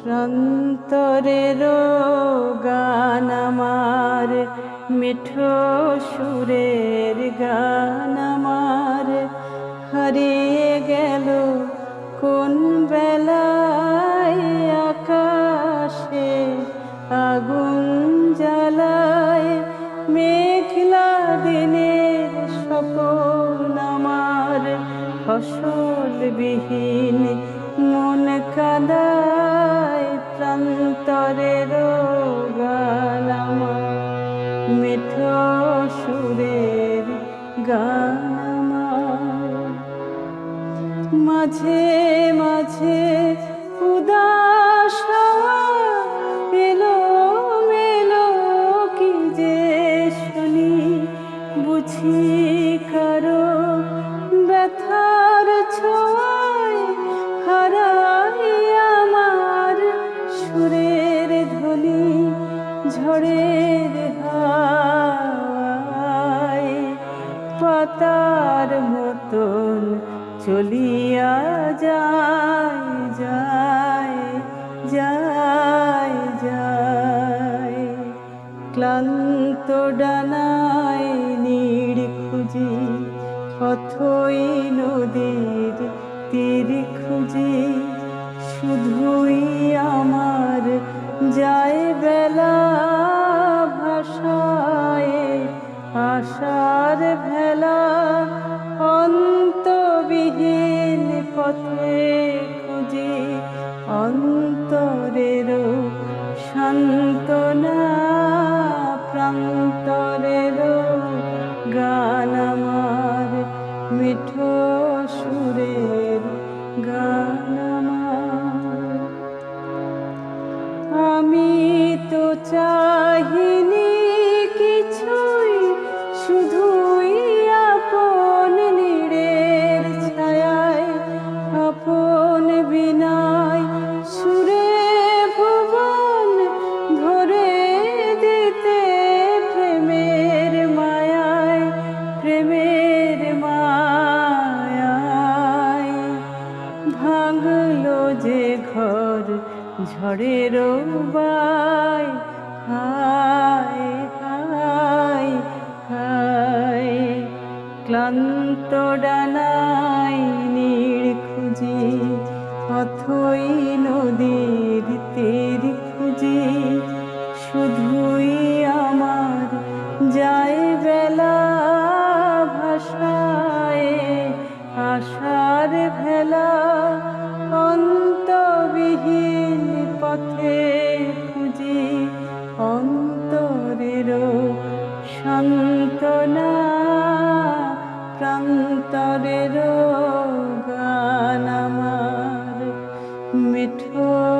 প্রান্তরের গান আমার, মিঠো সুরের গান আমার। হারিয়ে গেল কোন বেলায় আকাশে, আগুন জ্বালায় মেঘলা দিনের স্বপন আমার ফসলবিহীন মন কাদায় প্রান্তরের গান আমার। মিঠো সুরের গান মাঝে মাঝে উদাস সুরের ধ্বনি, ঝড়ের হাওয়ায় পাতার মতন চলিয়া যায় যায় যায় যায়। ক্লান্ত ডানায় নীড় খুঁজি, অথই নদীর তীর খুঁজি, শুধুই যায় বেলা ভাষায় আশার ভেলা অন্তবিহীন পথে খুঁজি অন্তরের সান্ত্বনা প্রান্তরের গান আমার মিঠো ঝড়ের বাই হায় হায় হায়। ক্লান্ত ডানাই নীড় খুঁজি, অথই নদীর তীর খুঁজি। শুধুই আমার যায় বেলা ভাষায়, আশার ভেলা অন্তবিহীন। পথে খুঁজি অন্তরের সান্ত্বনা প্রান্তরের গান আমার মিঠো